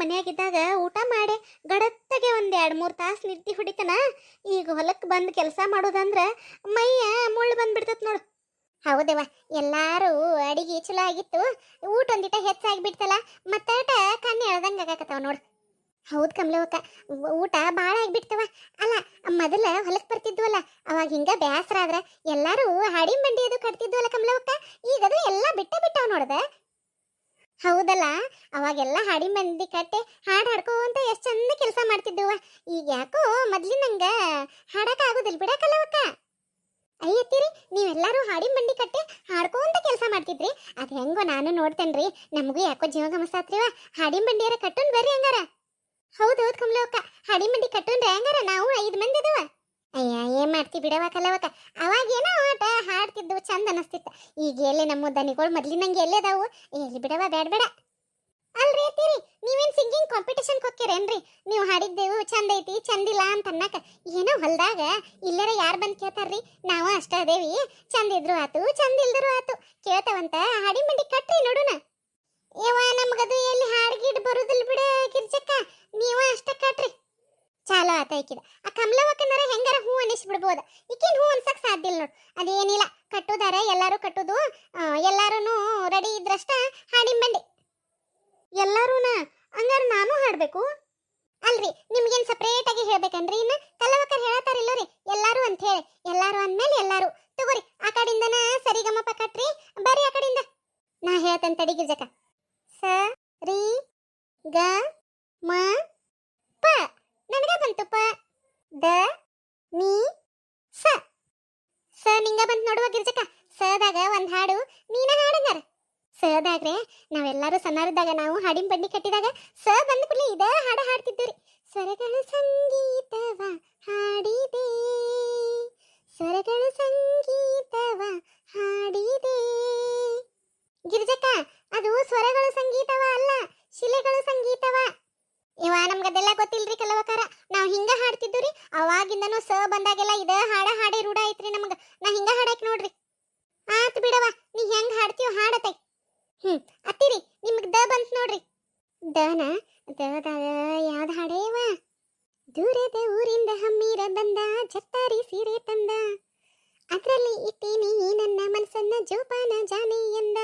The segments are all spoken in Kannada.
ಮನ್ಯಾಗಿದ್ದಾಗ ಊಟ ಮಾಡಿ ಗಡತ್ತಗೆ ಒಂದು ಎರಡು ಮೂರು ತಾಸು ನಿದ್ದೆ ಹೊಡಿತನ. ಈಗ ಹೊಲಕ್ಕೆ ಬಂದು ಕೆಲಸ ಮಾಡೋದಂದ್ರೆ ಮೈಯ ಮುಳ್ಳು ಬಂದ್ಬಿಡ್ತತ್ ನೋಡು. ಹೌದವ್ವ ಎಲ್ಲಾರು ಅಡಿಗೆ ಚಲೋ ಆಗಿತ್ತು. ಊಟ ಒಂದಿಟ ಹೆಚ್ಚಾಗಿ ಬಿಡ್ತಲ್ಲ ಮತ್ತಾಟ ಕಣ್ಣು ಎಳ್ದಂಗೆ ಆಗಾಕತ್ತವ ನೋಡು. ಹೌದು ಕಮಲವಕ್ಕ ಊಟ ಭಾಳ ಆಗಿಬಿಡ್ತವ. ಅಲ್ಲ, ಮೊದಲ ಹೊಲಕ್ಕೆ ಬರ್ತಿದ್ವಲ್ಲ, ಅವಾಗ ಹಿಂಗ ಬ್ಯಾಸರ ಆದ್ರ ಎಲ್ಲಾರು ಹಾಡಿ ಮಂಡಿ ಅದು ಕಟ್ತಿದ್ವಲ್ಲ ಕಮಲವಕ್ಕ ಈಗದು ಎಲ್ಲ ಬಿಟ್ಟ ಬಿಟ್ಟಾವ ನೋಡ್ದ. ಹೌದಲ್ಲ? ಅವಾಗೆಲ್ಲ ಹಾಡಿ ಮಂದಿ ಕಟ್ಟೆ ಹಾಡು ಹಾಡ್ಕೋಂತ ಎಷ್ಟು ಚಂದ ಕೆಲಸ ಮಾಡ್ತಿದ್ದುವ ಈಗ ಯಾಕೋ ಮೊದ್ಲಿನಂಗ ಹಾಡಕ್ ಆಗುದಿಲ್ಲ ಬಿಡಕಲ್ಲವಕ್ಕ ಅಯ್ಯತ್ತೀರಿ ನೀವೆಲ್ಲರೂ ಹಾಡಿ ಮಂಡಿ ಕಟ್ಟೆ ಹಾಡ್ಕೊಂತ ಕೆಲಸ ಮಾಡ್ತಿದ್ರಿ. ಅದು ಹೆಂಗೋ ನಾನು ನೋಡ್ತೇನ್ರಿ, ನಮಗೂ ಯಾಕೋ ಜೀವ ಗಮಸಾತ್ರಿವ ಹಾಡಿ ಮಂಡಿಯರ ಕಟ್ಟೋನ್ ಬರ್ರಿ ಹಂಗಾರ. ಹೌದೌದು ಹೌದ್ ಕಮಲವಕ್ಕ ಹಾಡಿ ಮಂಡಿ ಕಟ್ಟೋನ್ರಿ ಹಂಗಾರ ನಾವು ಐದ್ ಮಂದಿ ಅದಾವ ಅಯ್ಯ ಏನ್ ಮಾಡ್ತಿ ಬಿಡವ ಕಲವಕ್ಕ ಅವಾಗ ಏನೋ ಆಟ ಹಾಡ್ತಿದ್ದು ಚಂದ ಅನಸ್ತಿತ್ತು. ಈಗ ಎಲ್ಲಿ ನಮ್ಮ ದನಿಗಳು ಮೊದ್ಲಿನಂಗೆ ಎಲ್ಲೇ ಅದಾವು? ಎಲ್ಲಿ ಬಿಡವ? ಬೇಡ ಬೇಡ. ಅಲ್ರಿ ತಿರಿ ನೀವೇನ್ ಸಿಂಗಿಂಗ್ ಕಾಂಪಿಟೇಷನ್ ಹೋಗ್ತೀರೇನ್ರಿ ನೀವು ಹಾಡಿದ್ದೇವು, ಚಂದ ಐತಿ ಚಂದಿಲ್ಲ ಅಂತ ಅನ್ನಕ. ಏನೋ ಹೊಲ್ದಾಗ ಇಲ್ಲರ ಯಾರು ಬಂದು ಕೇಳ್ತಾರ್ರಿ? ನಾವು ಅಷ್ಟ ಅದೇವಿ. ಚಂದ ಇದ್ರು ಆತು, ಚಂದ ಇಲ್ದರು ಆತು. ಕೇಳ್ತಾವಂತ, ಹಾಡಿ ಮಂಡಿ ಕಟ್ರಿ ನೋಡೋಣ ಯವ್ವ, ನಮಗದು ಎಲ್ಲಿ ಹಾಡ್ಗಿಡ್ ಬರುದಿಲ್ಲ ಬಿಡ ಗಿರ್ಜಕ್ಕ. ನೀವ ಅಷ್ಟ ಕಟ್ರಿ. ಚಾಲೋ ಆತ ಈಕಿದ. ಆ ಕಮಲವಕ್ಕನರ ಹೆಂಗಾರ ಹೂ ಅನಿಸ್ ಬಿಡ್ಬೋದ ಈಕಿನ್ ಹೂ ಅನ್ಸಕ್ ಸಾಧ್ಯ ಇಲ್ಲ ನೋಡ್. ಅದೇನಿಲ್ಲ. ಕಟ್ಟುದಾರ, ಎಲ್ಲಾರು ಕಟ್ಟುದು ಎಲ್ಲಾರು ರೆಡಿ ಇದ್ರಷ್ಟ ಹಾಡಿನ ಬಂಡಿ. ಎಲ್ಲಾರೂನ? ಹಂಗಾರ ನಾನು ಹಾಡ್ಬೇಕು? ಅಲ್ರಿ, ನಿಮ್ಗೇನ್ ಸಪ್ರೇಟ್ ಆಗಿ ಹೇಳ್ಬೇಕನ್ರಿ ಇನ್ನ? ಕಲ್ಲವಕ್ಕರ್ ಹೇಳತಾರಿಲ್ಲ ರೀ? ಎಲ್ಲಾರು ಅಂತ ಹೇಳಿ ಎಲ್ಲಾರು ಅಂದ್ಮೇಲೆ ಎಲ್ಲಾರು. ತಗೋರಿ, ಆ ಕಡೆಯಿಂದನ ಸರಿಗಮಪ ಕಟ್ರಿ, ಬರ್ರಿ ಆ ಕಡೆಯಿಂದ ನಾ ಹೇಳ್ತೇನೆ ತಡಿ ಗಿರ್ಜಕ ಸ ರಿ ಗ ಮ ಪ ನನಗ ಬಂತು ಪ ದ ನೀ ಸ ಬಂತು ನೋಡುವ ಗಿರ್ಜಕ ಸದಾಗ ಒಂದ್ ಹಾಡು, ನೀನ ಹಾಡಂಗಾರ ಸದಾಗ್ರೆ ನಾವೆಲ್ಲರೂ ಸಣ್ಣರಿದ್ದಾಗ ನಾವು ಹಾಡಿನ ಬಂಡಿ ಕಟ್ಟಿದಾಗ ಸ ಬಂದ ಕೂಡಲೇ ಇದೇ ಹಾಡು ಹಾಡ್ತಿದ್ದೀರಿ. ಸ್ವರಗಳ ಸಂಗೀತವ ಹಾಡಿದೆ. ಸ್ವರಗಳ ಸಂಗೀತವ ಹಾಡಿದೆ. ಗಿರಿಜಕ್ಕ, ಅದು ಸ್ವರಗಳ ಸಂಗೀತವ ಅಲ್ಲ, ಶಿಲೆಗಳ ಸಂಗೀತವ. ಇವ ನಮ್ಗದೆಲ್ಲ ಗೊತ್ತಿಲ್ರಿ ಕೆಲವಕಾರ ನಾವು ಹಿಂಗ ಹಾಡ್ತಿದ್ವಿ ಅವಾಗಿಂದನು ಸ ಬಂದಾಗೆಲ್ಲ ಇದ ಹಾಡ ಹಾಡಿ ರೂಢ ಹಿಂಗ ಹಾಡಕ್ ನೋಡ್ರಿ. ಆತ್ ಬಿಡವ ನೀ ಹೆಂಗ್ ಹಾಡ್ತೀವ ಹಾಡತೈ. ಹ್ಮ್, ಅತ್ತಿರಿ, ನಿಮ್ಗ್ ದ ಬಂತ್ ನೋಡ್ರಿ. ದನ ದದ ಯಾವ್ದು ಹಾಡೇವ ದೂರದ ಊರಿಂದ ಹಮ್ಮೀರ ಬಂದ, ಜತ್ತಾರಿ ಸೀರೆ ತಂದ. ಅದರಲ್ಲಿ ಇಟ್ಟೀನಿ ನನ್ನ ಮನಸ್ಸನ್ನ ಜೋಪಾನ ಜಾನೆ ಎಂದ.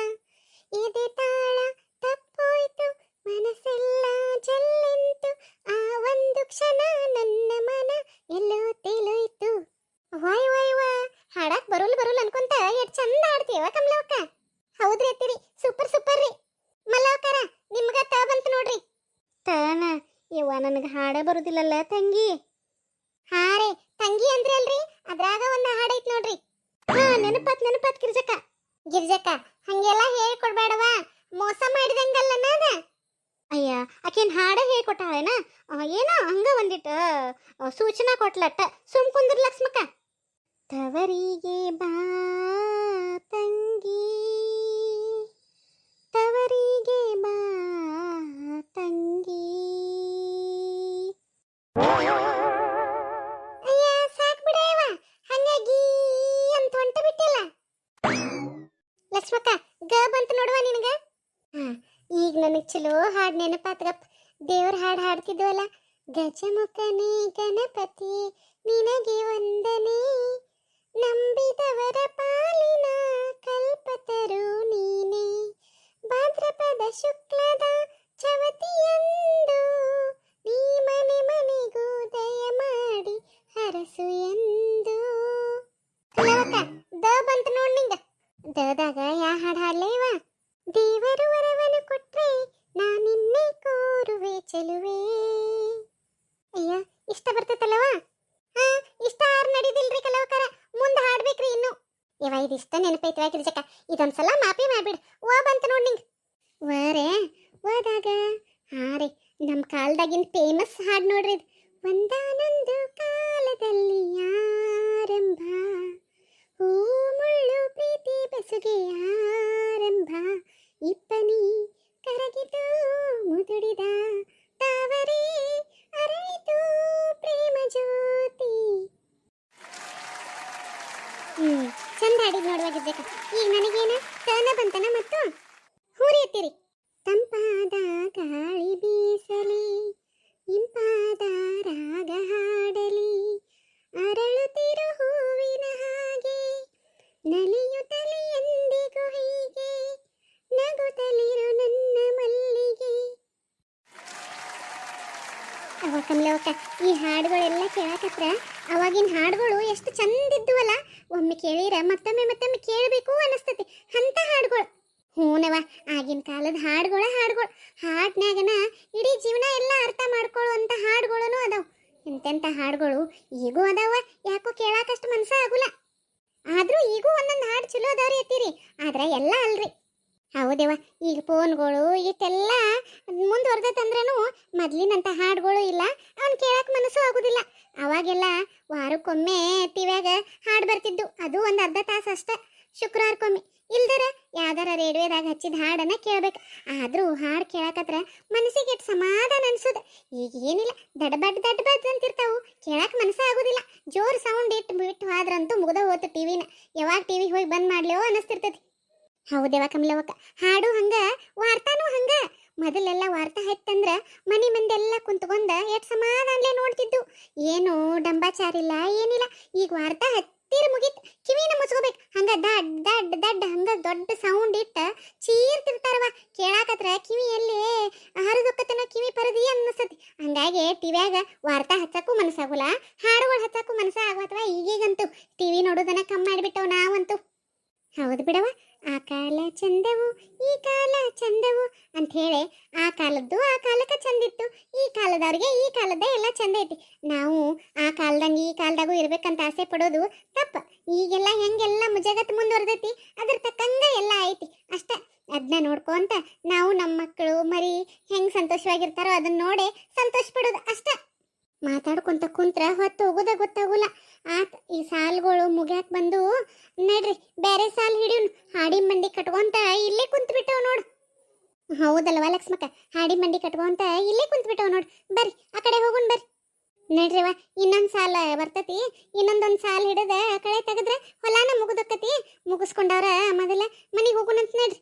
ಎದೆ ತಾಳ ತಪ್ಪೋಯ್ತು, ಮನಸ್ಸೆಲ್ಲ ಜಲ್ಲೆಂತು ಆ ಒಂದು ಕ್ಷಣ ನನ್ನ ಮನ ಎಲ್ಲೋ ತೇಲೋಯ್ತು. ಬರೋಲ್ ಬರಲ್ ಅನ್ಕೊಂತ ಎಷ್ಟ್ ಚಂದ ಆಡ್ತೀವ ಕಮಲವಕ್ಕ ಹೌದ್ರಿ ಅತ್ತಿರಿ, ಸೂಪರ್ ಸೂಪರ್ ರೀ. ಮಲ್ಲವಕ್ಕರ ನಿಮ್ಗ ತ ಬಂತ ನೋಡ್ರಿ. ತನ ಇವ ನನಗೆ ಹಾಡ ಬರುದಿಲ್ಲಲ್ಲ ತಂಗಿ. ಹಾ ರೀ, ತಂಗಿ ಅಂದ್ರಿ ಅಲ್ರಿ, ಅದ್ರಾಗ ಒಂದ್ ಹಾಡ ಐತ್ ನೋಡ್ರಿ. ಹಾ, ನೆನಪಾತ್ ನೆನಪಾತ್ ಗಿರ್ಜಕ್ಕ ಗಿರ್ಜಕ್ಕ ಹಂಗೆಲ್ಲ ಹೇಳ್ಕೊಡ್ಬೇಡವ ಮೋಸ ಮಾಡಿದಂಗಲ್ಲ ನಾದ ಅಯ್ಯ, ಆಕೇನ್ ಹಾಡ ಹೇಳ್ಕೊಟ್ಟಾಳೇನ? ಏನೋ ಹಂಗ ಒಂದಿಟ್ಟು ಸೂಚನಾ ಕೊಟ್ಲಟ್ಟ. ಸುಮ್ ಕುಂದ್ರ ಲಕ್ಷ್ಮಕ್ಕ ತವರಿಗೆ ಬಾ ತಂಗಿ. ತವರಿಗೆ ಬಾ ತಂಗಿ. ಅಯ್ಯ, ಸಾಕ್ ಬಿಡವ. ಹಂಗಾಗಿ ಅಂತ ಹೊಂಟ ಬಿಟ್ಟಿಲ್ಲ. ಲಕ್ಷ್ಮಕ್ಕ, ಗ ಬಂತು ನೋಡುವ ನಿನಗ? ಈಗ ನನಗೆ ಚಲೋ ಹಾಡು ನೆನಪಾತ್ರಪ್ಪ ದೇವ್ರ ಹಾಡು ಹಾಡ್ತಿದ್ವಲ್ಲ ಗಜಮುಖನೇ ಗಣಪತಿ, ನಿನಗೆ ವಂದನೆ. ಭಾದ್ರಪದ ಶುಕ್ಲದ ಚವತಿಯಂದು ನೀ ಮನೆ ಮನೆಗೂ ದಯ ಮಾಡಿ ಹರಸು ಎಂದು ಕಲವಕ್ಕ ದ ಬಂತು ನೋಡ್ ನಿಂಗ ದದಾಗ ಯಾ ಹಾಡು ಹಾಡ್ಲೇವ ದೇವರು ವರವನ್ನು ಕೊಟ್ರೆ ನಾನಿನ್ನೆ ಕೋರುವೆ ಚೆಲುವೆ ಅಯ್ಯ ಇಷ್ಟ ಬರ್ತೈತಲ್ಲವ ಹಾ ಇಷ್ಟ ಆರ್ ನಡಿದಿಲ್ರಿ ಕೆಲವಕರ ಮುಂದೆ ಹಾಡ್ಬೇಕ್ರಿ ಇನ್ನು ಇವ ಇದಿಷ್ಟ ನೆನಪೈತಿ ಗಿರ್ಜಕ್ಕ ಇದೊಂದ್ಸಲ ಮಾಪಿ ಮಾಡ್ಬಿಡ್ ವಾ ಬಂತ ನೋಡ್ ನಿಂಗ್ ವರೇ? ಹೋದಾಗ? ಹಾ ರೀ ನಮ್ಮ ಕಾಲದಾಗಿನ ಫೇಮಸ್ ಹಾಡು ನೋಡ್ರಿ ಒಂದಾನೊಂದು ಕಾಲದಲ್ಲಿ ಆರಂಭ, ಹೂ ಮುಳ್ಳು ಪ್ರೀತಿ ಬೆಸುಗೆ ಆರಂಭ ಇಪ್ಪನಿ ಕರಗಿತು ಮುದುಡಿದ ತಾವರೇ, ಅರಳಿತು ಪ್ರೇಮ ಜ್ಯೋತಿ. ಹ್ಮ್, ಚಂದ ಹಾಡಿದ್ ನೋಡುವಾಗಿರ್ಬೇಕು ಈಗ ನನಗೇನು ತನ ಬಂತನ ಮತ್ತು ಹೇಳ್ತೀರಿ ತಂಪಾದ ಗಾಳಿ ಬೀಸಲಿ, ಇಂಪಾದ ರಾಗ ಹಾಡಲಿ, ಅರಳುತ್ತಿರು ಹೂವಿನ ಹಾಗೆ ನಲಿಯುತ್ತಲಿ ಎಂದಿಗೂ ಹೀಗೆ, ನಗುತ್ತಲಿರು ನನ್ನ ಮಲ್ಲಿಗೆ. ಅವ ಈ ಹಾಡುಗಳೆಲ್ಲ ಕೇಳಕತ್ರ, ಅವಾಗಿನ ಹಾಡುಗಳು ಎಷ್ಟು ಚಂದ ಇದ್ದುವಲ್ಲ ಒಮ್ಮೆ ಕೇಳಿರ, ಮತ್ತೊಮ್ಮೆ ಮತ್ತೊಮ್ಮೆ ಕೇಳಿ ದಾರಿ ಅತ್ತೀರಿ ಆದ್ರೆ ಎಲ್ಲ ಅಲ್ರಿ. ಹೌದೇವ ಈಗ ಫೋನ್ಗಳು ಇಷ್ಟೆಲ್ಲ ಮುಂದುವರ್ದೈತಂದ್ರೂ ಮೊದ್ಲಿನಂತ ಹಾಡುಗಳು ಇಲ್ಲ, ಅವ್ನು ಕೇಳಕ್ಕೆ ಮನಸ್ಸು ಆಗೋದಿಲ್ಲ. ಅವಾಗೆಲ್ಲ ವಾರಕ್ಕೊಮ್ಮೆ ಟಿವ್ಯಾಗ ಹಾಡು ಬರ್ತಿದ್ದು, ಅದು ಒಂದು ಅರ್ಧ ತಾಸು ಅಷ್ಟೇ. ಶುಕ್ರವಾರಕ್ಕೊಮ್ಮೆ. ಇಲ್ದರ ಯಾವ್ದಾರ ರೇಡಿಯೋದಾಗ ಹಚ್ಚಿದ ಹಾಡನ್ನ ಕೇಳ್ಬೇಕು. ಆದರೂ ಹಾಡು ಕೇಳಕತ್ರ ಮನಸ್ಸಿಗೆ ಸಮಾಧಾನ ಅನ್ಸುದ ಈಗ ಏನಿಲ್ಲ ದಡಬಡ್ ದಡ್ಬಡ್ ಅಂತಿರ್ತಾವು. ಕೇಳಕ್ ಮನಸ್ಸೇ ಆಗುದಿಲ್ಲ. ಜೋರ್ ಸೌಂಡ್ ಇಟ್ಟು ಬಿಟ್ಟು ಆದ್ರಂತೂ ಮುಗ್ದ ಹೋತು ಟಿವಿನ. ಯಾವಾಗ ಟಿವಿ ಹೋಗಿ ಬಂದ್ ಮಾಡ್ಲೇವೋ ಅನಿಸ್ತಿರ್ತೈತಿ. ಹೌದೇವ ಕಮಲವಕ್ಕ ಹಾಡು ಹಂಗ, ವಾರ್ತಾನೂ ಹಂಗ. ಮೊದಲೆಲ್ಲ ವಾರ್ತಾ ಹೆತ್ತಂದ್ರ ಮನಿ ಮಂದೆಲ್ಲ ಕುಂತ್ಕೊಂಡ ಎಷ್ಟು ಸಮಾಧಾನಲೇ ನೋಡ್ತಿದ್ದು ಏನು ಡಂಬಾಚಾರಿಲ್ಲ, ಏನಿಲ್ಲ. ಈಗ ವಾರ್ತಾ ಹತ್ತಿರ ಮುಗಿತ್ ಕಿವಿನ ಮುಚ್ಕೋಬೇಕು ಹಂಗ ದಡ್ ದಡ್ ದಡ್, ಹಂಗ ದೊಡ್ಡ ಸೌಂಡ್ ಇಟ್ಟ ಚೀರ್ತಿರ್ತಾರವ ಕೇಳಾಕತ್ರ ಕಿವಿ ಎಲ್ಲಿ ಹರಿದೊಕ್ಕತನ ಕಿವಿ ಪರದಿ ಅನ್ನಿಸ್ತತಿ. ಹಂಗಾಗಿ ಟಿವ್ಯಾಗ ವಾರ್ತಾ ಹಚ್ಚಕ್ಕೂ ಮನಸ್ಸಾಗುಲ್ಲ. ಹಾಡುಗಳು ಹಚ್ಚಕ್ಕೂ ಮನಸ್ಸಾಗುವ ಅಥವಾ ಈಗೀಗಂತೂ. ಟಿವಿ ನೋಡೋದನ್ನ ಕಮ್ಮಿ ಮಾಡಿಬಿಟ್ಟವು ನಾವಂತೂ. ಹೌದು ಬಿಡವ ಆ ಕಾಲ ಚಂದವು, ಈ ಕಾಲ ಚಂದವು ಅಂತ ಹೇಳಿ ಆ ಕಾಲದ್ದು, ಆ ಕಾಲಕ್ಕೆ ಚಂದಿತ್ತು. ಈ ಕಾಲದವ್ರಿಗೆ ಈ ಕಾಲದ ಎಲ್ಲ ಚಂದ ಐತಿ. ನಾವು ಆ ಕಾಲದಂಗೆ ಈ ಕಾಲದಾಗೂ ಇರ್ಬೇಕಂತ ಆಸೆ ಪಡೋದು ತಪ್ಪ. ಈಗೆಲ್ಲ ಹೆಂಗೆಲ್ಲ ಜಗತ್ತು ಮುಂದುವರೆದೈತಿ, ಅದ್ರ ತಕ್ಕಂಗ ಎಲ್ಲ ಐತಿ. ಅಷ್ಟೇ. ಅದನ್ನ ನೋಡ್ಕೊಂತ ನಾವು ನಮ್ಮ ಮಕ್ಕಳು ಮರಿ ಹೆಂಗೆ ಸಂತೋಷವಾಗಿರ್ತಾರೋ ಅದನ್ನ ನೋಡಿ ಸಂತೋಷ ಪಡೋದು ಅಷ್ಟೇ. ಮಾತಾಡ್ಕೊಂತ ಕುಂತ್ರ ಹೊತ್ತು ಹೋಗೋದ ಗೊತ್ತಾಗುಲ್ಲ. ಆತ್ ಈ ಸಾಲ್ಗಳು ಮುಗ್ಯಾಕ್ ಬಂದು, ನಡ್ರಿ ಬೇರೆ ಸಾಲ್ ಹಿಡಿಯೋನು. ಹಾಡಿ ಮಂಡಿ ಕಟ್ಕೊಂತ ಇಲ್ಲೇ ಕುಂತ್ ಬಿಟ್ಟವ್ ನೋಡು. ಹೌದಲ್ವ ಲಕ್ಷ್ಮಕ್ಕ? ಹಾಡಿ ಮಂಡಿ ಕಟ್ಕೊಂತ ಇಲ್ಲೇ ಕುಂತ್ ಬಿಟ್ಟವ್ ನೋಡು. ಬರ್ರಿ, ಆ ಕಡೆ ಹೋಗೋಣ ಬರ್ರಿ. ನಡ್ರಿವ ಇನ್ನೊಂದು ಸಾಲ ಬರ್ತತಿ. ಇನ್ನೊಂದೊಂದು ಸಾಲ್ ಹಿಡಿದ ಕಳೆ ತೆಗೆದ್ರೆ ಹೊಲಾನ ಮುಗಿದಕ್ಕತಿ. ಮುಗಿಸ್ಕೊಂಡವ್ರ ಮೊದಲ ಮನೆಗೆ ಹೋಗೋಣಂತ ನಡ್ರಿ.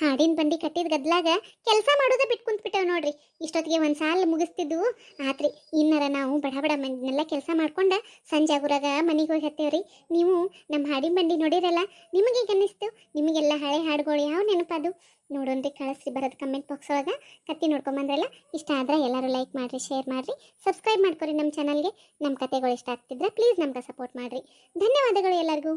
ಹಾಡಿನ ಬಂಡಿ ಕಟ್ಟಿದ ಗದ್ಲಾಗ ಕೆಲಸ ಮಾಡೋದ ಬಿಟ್ಟು ನೋಡ್ರಿ. ಇಷ್ಟೊತ್ತಿಗೆ ಒಂದ್ ಸಾಲ ಮುಗಿಸ್ತಿದ್ವು. ಆತ್ರಿ, ಇನ್ನರ ನಾವು ಬಡ ಬಡ ಮಂದಿನೆಲ್ಲ ಕೆಲಸ ಮಾಡ್ಕೊಂಡ ಸಂಜೆ ಆಗುರಾಗ ಮನೆಗೆ ಹೋಗಿ ಹತ್ತೇವ್ರಿ. ನೀವು ನಮ್ಮ ಹಾಡಿನ ಬಂಡಿ ನೋಡಿರಲ್ಲ, ನಿಮಗೆ ಅನ್ನಿಸ್ತು? ನಿಮಗೆಲ್ಲ ಹಳೆ ಹಾಡುಗಳು ಯಾವ ನೆನಪದು ನೋಡೋಣ್ರಿ ಕಳಿಸ್ರಿ ಬರೋದು ಕಮೆಂಟ್ ಬಾಕ್ಸ್ ಒಳಗೆ. ಕತ್ತಿ ನೋಡ್ಕೊಂಬಂದ್ರಲ್ಲ ಇಷ್ಟ ಆದ್ರೆ ಎಲ್ಲರೂ ಲೈಕ್ ಮಾಡಿರಿ, ಶೇರ್ ಮಾಡಿರಿ. ಸಬ್ಸ್ಕ್ರೈಬ್ ಮಾಡ್ಕೊರಿ ನಮ್ಮ ಚಾನಲ್ಗೆ. ನಮ್ಮ ಕತೆಗಳು ಇಷ್ಟ ಆಗ್ತಿದ್ರೆ ಪ್ಲೀಸ್ ನಮ್ಗೆ ಸಪೋರ್ಟ್ ಮಾಡಿರಿ. ಧನ್ಯವಾದಗಳು ಎಲ್ಲರಿಗೂ.